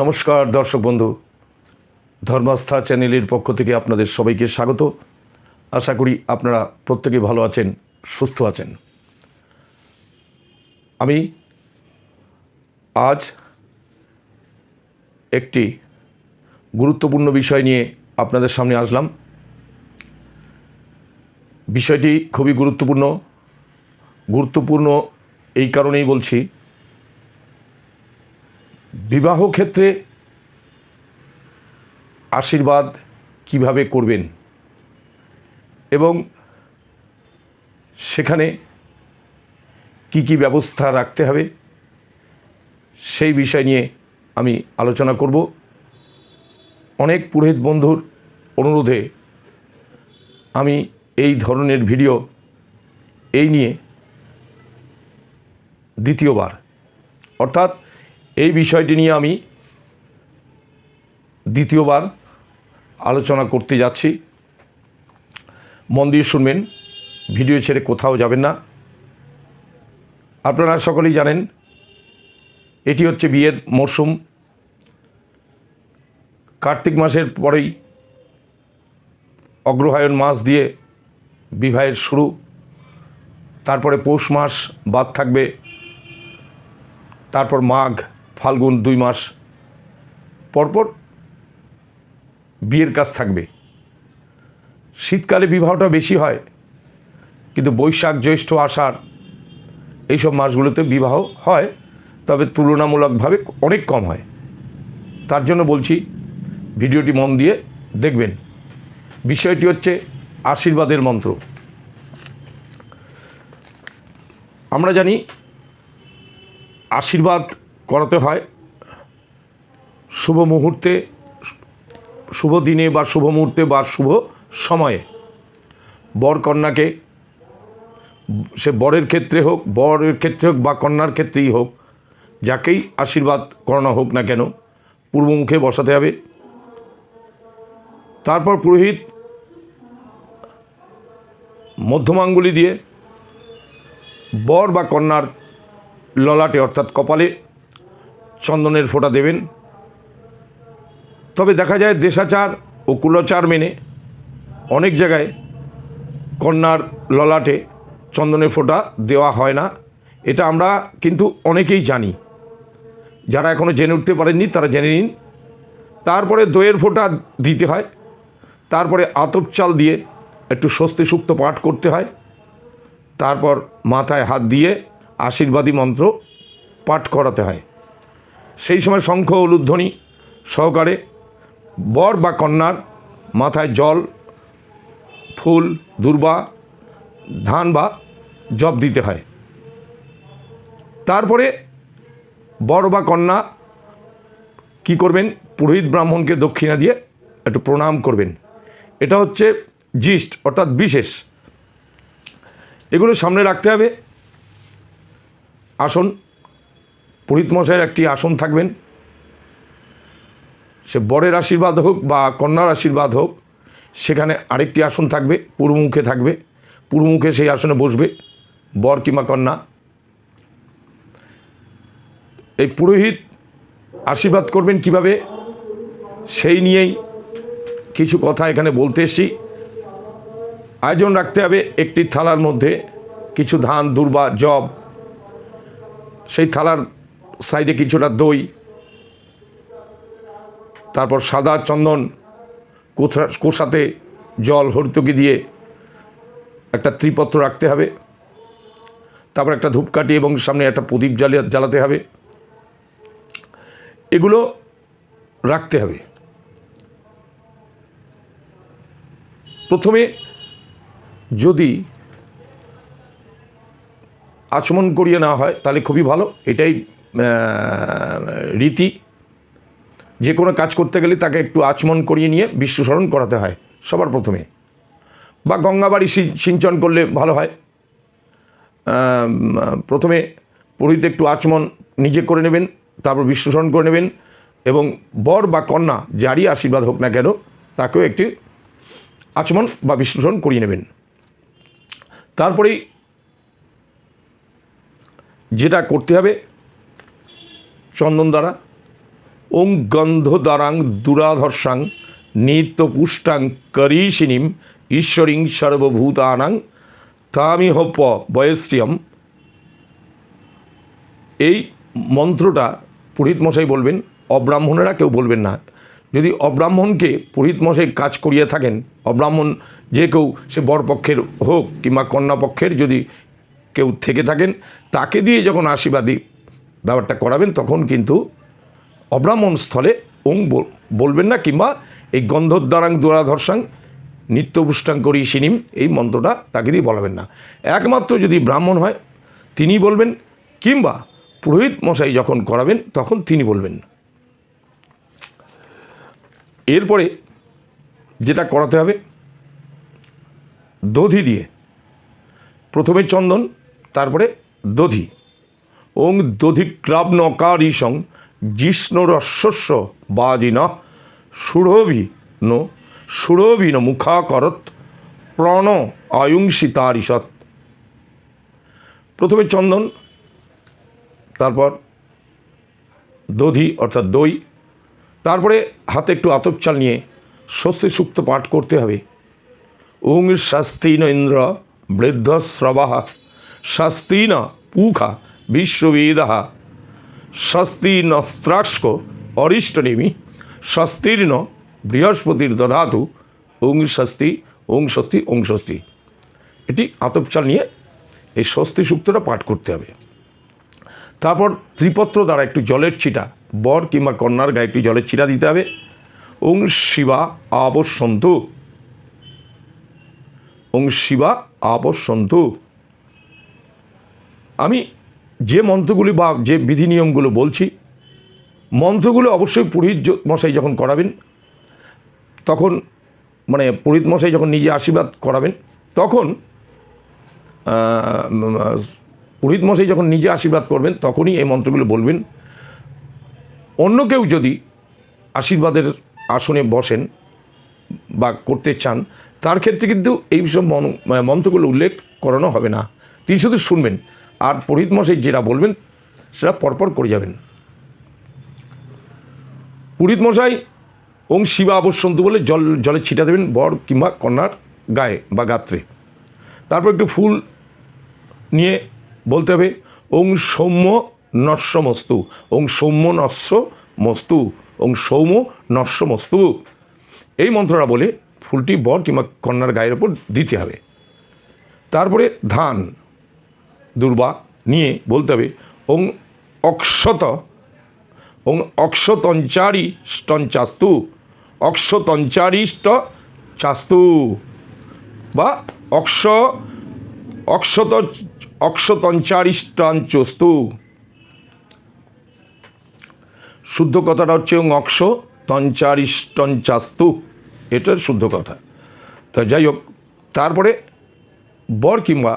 নমস্কার, দর্শক বন্ধু। ধর্মাস্থা চ্যানেলের পক্ষ থেকে আপনাদের সবাইকে স্বাগত। আশা করি আপনারা প্রত্যেকে ভালো আছেন, সুস্থ আছেন। আমি আজ একটি গুরুত্বপূর্ণ বিষয় নিয়ে আপনাদের সামনে আসলাম। বিষয়টি খুবই গুরুত্বপূর্ণ। গুরুত্বপূর্ণ এই কারণেই বলছি বিবাহ ক্ষেত্রে আশীর্বাদ কীভাবে করবেন? এবং সেখানে কি কি ব্যবস্থা রাখতে হবে? সেই বিষয় নিয়ে আমি আলোচনা করব। অনেক পুরোহিত বন্ধুর অনুরোধে আমি এই ধরনের ভিডিও এই নিয়ে দ্বিতীয়বার, অর্থাৎ এই বিষয়টি নিয়ে আমি দ্বিতীয়বার আলোচনা করতে যাচ্ছি। মন দিয়ে শুনবেন, ভিডিও ছেড়ে কোথাও যাবেন না। আপনারা সকলেই জানেন, এটি হচ্ছে বিয়ের মরশুম কার্তিক মাসের পরেই অগ্রহায়ণ মাস দিয়ে বিবাহের শুরু। তারপরে পৌষ মাস বাদ থাকবে। তারপর মাঘ ফাল্গুন দুই মাস পরপর বিয়ের কাজ থাকবে। শীতকালে বিবাহটা বেশি হয়, কিন্তু বৈশাখ, জ্যৈষ্ঠ, আষাঢ় এইসব মাসগুলোতে বিবাহ হয়, তবে তুলনামূলকভাবে অনেক কম হয়। তার জন্য বলছি, ভিডিওটি মন দিয়ে দেখবেন। বিষয়টি হচ্ছে আশীর্বাদের মন্ত্র। আমরা জানি, আশীর্বাদ করাতে হয়। শুভ মুহূর্তে, শুভ দিনে বা শুভ মুহূর্তে বা শুভ সময়ে বর কন্যাকে, সে বরের ক্ষেত্রে হোক, বরের ক্ষেত্রে হোক বা কন্যার ক্ষেত্রেই হোক, যাকেই আশীর্বাদ করানো হোক না কেন পূর্বমুখে বসাতে হবে। তারপর পুরোহিত মধ্যমাঙ্গুলি দিয়ে বর বা কন্যার ললাটে, অর্থাৎ কপালে চন্দনের ফোঁটা দেবেন। তবে দেখা যায় দেশাচার ও কুলাচার মেনে অনেক জায়গায় কন্যার ললাটে চন্দনের ফোঁটা দেওয়া হয় না। এটা আমরা কিন্তু অনেকেই জানি। যারা এখনও জেনে উঠতে পারেননি, তারা জেনে নিন। তারপরে দইয়ের ফোঁটা দিতে হয়। তারপরে আতপ চাল দিয়ে একটু স্বস্তি সুক্ত পাঠ করতে হয়। তারপর মাথায় হাত দিয়ে আশীর্বাদী মন্ত্র পাঠ করাতে হয়। সেই সময় শঙ্খ উলুধ্বনি সহকারে বর বা কন্যার মাথায় জল, ফুল, দুর্বা, ধান বা জব দিতে হয়। তারপরে বর বা কন্যা কি করবেন? পুরোহিত ব্রাহ্মণকে দক্ষিণা দিয়ে একটু প্রণাম করবেন। এটা হচ্ছে জিস্ট অর্থাৎ বিশেষ। এগুলো সামনে রাখতে হবে। আসন পুরোহিত মশাইয়ের একটি আসন থাকবেন। সে বরের আশীর্বাদ হোক বা কন্যার আশীর্বাদ হোক, সেখানে আরেকটি আসন থাকবে, পূর্বমুখে থাকবে। পূর্বমুখে সেই আসনে বসবে, বর কিংবা কন্যা। এই পুরোহিত আশীর্বাদ করবেন কীভাবে? সেই নিয়েই কিছু কথা এখানে বলতে এসছি। আয়োজন রাখতে হবে একটি থালার মধ্যে, কিছু ধান, দুর্বা জব সেই থালার সাইডে কিছুটা দই, তারপর সাদা চন্দন, কোথা, কোষাতে জল, হরিতকি দিয়ে একটা ত্রিপত্র রাখতে হবে। তারপর একটা ধূপকাঠি এবং সামনে একটা প্রদীপ জ্বালিয়ে জ্বালাতে হবে। এগুলো রাখতে হবে। প্রথমে যদি আচমন করিয়ে নেওয়া হয়, তাহলে খুবই ভালো। এটাই রীতি, যে কোনো কাজ করতে গেলে তাকে একটু আচমন করিয়ে নিয়ে বিশ্বস্মরণ করাতে হয়, সবার প্রথমে। বা গঙ্গাবাড়ি সিঞ্চন করলে ভালো হয়। প্রথমে পুরোহিত একটু আচমন নিজে করে নেবেন, তারপর বিশ্বস্মরণ করে নেবেন, এবং বর বা কন্যা যারই আশীর্বাদ হোক না কেন, তাকেও একটি আচমন বা বিশ্লেষণ করিয়ে নেবেন। তারপরেই যেটা করতে হবে চন্দন দ্বারা ওং গন্ধ গন্ধদ্বারাং দুরাধর্ষাং, নিত্যপুষ্টাং করিষিনীম ঈশ্বরিং সর্বভূতানাং, তামিহপ বয়স্রিয়ম। এই মন্ত্রটা পুরোহিত মশাই বলবেন, অব্রাহ্মণেরা কেউ বলবেন না। যদি অব্রাহ্মণকে পুরোহিত মশাই কাজ করিয়ে থাকেন, অব্রাহ্মণ যে কেউ, সে বরপক্ষের হোক কিংবা কন্যাপক্ষের যদি কেউ থেকে থাকেন, তাকে দিয়ে যখন আশীর্বাদী ব্যাপারটা করাবেন, তখন কিন্তু অব্রাহ্মণ স্থলে ওং বল- বলবেন না, কিংবা এই গন্ধদ্বারাং দুরাধর্ষাং নিত্যপুষ্টাং করি সিনিম এই মন্ত্রটা তাকে দিয়ে বলাবেন না। একমাত্র যদি ব্রাহ্মণ হয়, তিনি বলবেন, কিংবা পুরোহিত মশাই যখন করাবেন, তখন তিনি বলবেন। এরপরে যেটা করাতে হবে, দধি দিয়ে। প্রথমে চন্দন, তারপরে দধি। ওং দধিক্রাবনকারিসং জিষ্ণুরস্য বাজিন সুরভিন সুরভিন মুখাকরত প্রণ আয়ুংসিতারিষৎ। প্রথমে চন্দন, তারপর দধি অর্থাৎ দই, তারপরে হাতে একটু আতপ চাল নিয়ে স্বস্তি সুক্ত পাঠ করতে হবে। ওং শাস্তিন ইন্দ্র বৃদ্ধশ্রবাহ শাস্তিন পুখা বিশ্ববেদা স্বস্তিন স্ত্রাক্ষ অরিষ্টনেমি স্বস্তীর্ণ বৃহস্পতির দধাতু ওং স্বস্তি ওং স্বস্তি ওং স্বস্তি এটি আতপচাল নিয়ে এই স্বস্তি সূক্তটা পাঠ করতে হবে। তারপর ত্রিপত্র দ্বারা একটু জলের ছিটা, বর কিংবা কন্যার গায়ে একটু জলের ছিটা দিতে হবে। ওং শিবা আবশ্যন্তু। ওং শিবা আবশ্যন্তু। আমি যে মন্ত্রগুলি বা যে বিধি নিয়মগুলো বলছি, মন্ত্রগুলো অবশ্যই পুরোহিত মশাই যখন করাবেন, তখন মানে পুরোহিত মশাই যখন নিজে আশীর্বাদ করাবেন, তখন পুরোহিত মশাই যখন নিজে আশীর্বাদ করবেন, তখনই এই মন্ত্রগুলো বলবেন। অন্য কেউ যদি আশীর্বাদের আসনে বসেন বা করতে চান, তার ক্ষেত্রে কিন্তু এই সব মন- মন্ত্রগুলো উল্লেখ করানো হবে না। তিনি শুধু শুনবেন। আর পুরোহিত মশাই যেটা বলবেন, সেটা পরপর করে যাবেন। পুরোহিত মশাই ওং শিবা আবশ্যন্তু বলে জল, জলে ছিটা দেবেন বর কিংবা কন্যার গায়ে বা গাত্রে। তারপর একটু ফুল নিয়ে বলতে হবে, ওং সৌম্য নস্য মস্তু ওং সৌম্য নস্য মস্তু ওং সৌম্য নস্য মস্তু এই মন্ত্রটা বলে ফুলটি বর কিংবা কন্যার গায়ের ওপর দিতে হবে। তারপরে ধান। দুর্বা নিয়ে বলতে হবে, ওং অক্ষত, ওং অক্ষতঞ্চারি স্টঞ্চাস্তু অক্ষতঞ্চারিষ্ট চাস্তু বা অক্ষ, অক্ষত, অক্ষতঞ্চারিষ্টাঞ্চস্তু। শুদ্ধ কথাটা হচ্ছে ওং অক্ষ তঞ্চারিষ্টঞ্চাস্তু এটার শুদ্ধ কথা। তো যাই হোক, তারপরে বর কিংবা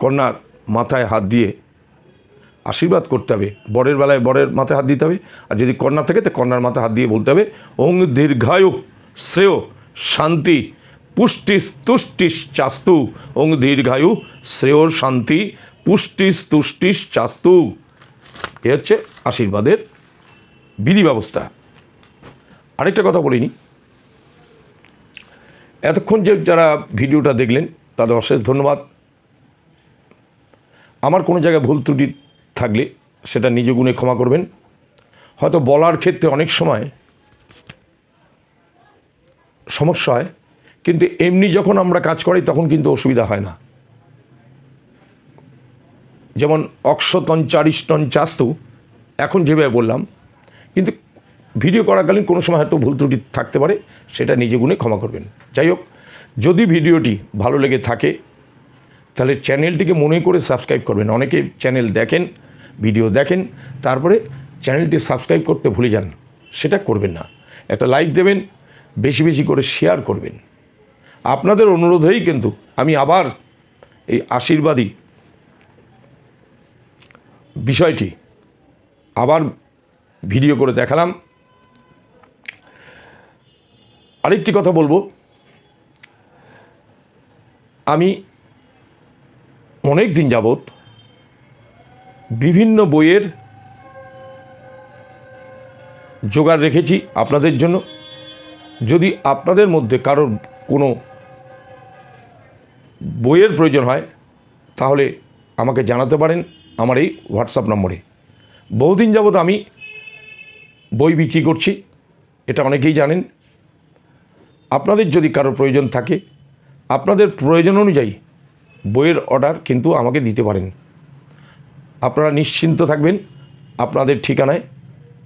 কন্যার মাথায় হাত দিয়ে আশীর্বাদ করতে হবে। বরের বেলায় বরের মাথায় হাত দিতে হবে। আর যদি কন্যা থাকে, তো কন্যার মাথায় হাত দিয়ে বলতে হবে, ওং দীর্ঘায়ু, শ্রেয়, শান্তি পুষ্টিস তুষ্টিস চাস্তু। ওং দীর্ঘায়ু, শ্রেয়, শান্তি পুষ্টিস তুষ্টিস চাস্তু। এ হচ্ছে আশীর্বাদের বিধি ব্যবস্থা আরেকটা কথা বলিনি। এতক্ষণ যে যারা ভিডিওটা দেখলেন, তাদের অশেষ ধন্যবাদ। আমার কোনো জায়গায় ভুল ত্রুটি থাকলে সেটা নিজ গুণে ক্ষমা করবেন। হয়তো বলার ক্ষেত্রে অনেক সময় সমস্যা হয়, কিন্তু এমনি যখন আমরা কাজ করি তখন কিন্তু অসুবিধা হয় না। যেমন অক্ষতন চারিষ্টন চাস্তু, এখন যেভাবে বললাম, কিন্তু ভিডিও করাকালীন কোনো সময় হয়তো ভুল ত্রুটি থাকতে পারে, সেটা নিজে গুণে ক্ষমা করবেন। যাই হোক, যদি ভিডিওটি ভালো লেগে থাকে তাহলে চ্যানেলটিকে মনে করে সাবস্ক্রাইব করবেন। অনেকে চ্যানেল দেখেন, ভিডিও দেখেন, তারপরে চ্যানেলটি সাবস্ক্রাইব করতে ভুলে যান। সেটা করবেন না। একটা লাইক দেবেন, বেশি বেশি করে শেয়ার করবেন। আপনাদের অনুরোধেই কিন্তু আমি আবার এই আশীর্বাদী বিষয়টি আবার ভিডিও করে দেখালাম। আরেকটি কথা বলব। আমি অনেক দিন যাবৎ বিভিন্ন বইয়ের জোগাড় রেখেছি আপনাদের জন্য। যদি আপনাদের মধ্যে কারোর কোনো বইয়ের প্রয়োজন হয়, তাহলে আমাকে জানাতে পারেন আমার এই হোয়াটসঅ্যাপ নম্বরে। বহুদিন যাবৎ আমি বই বিক্রি করছি, এটা অনেকেই জানেন। আপনাদের যদি কারও প্রয়োজন থাকে, আপনাদের প্রয়োজন অনুযায়ী বইয়ের অর্ডার কিন্তু আমাকে দিতে পারেন। আপনারা নিশ্চিন্ত থাকবেন, আপনাদের ঠিকানায়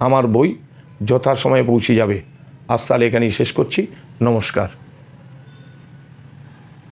আমার বই যথাসময়ে পৌঁছে যাবে। আজ তাহলে এখানেই শেষ করছি। নমস্কার।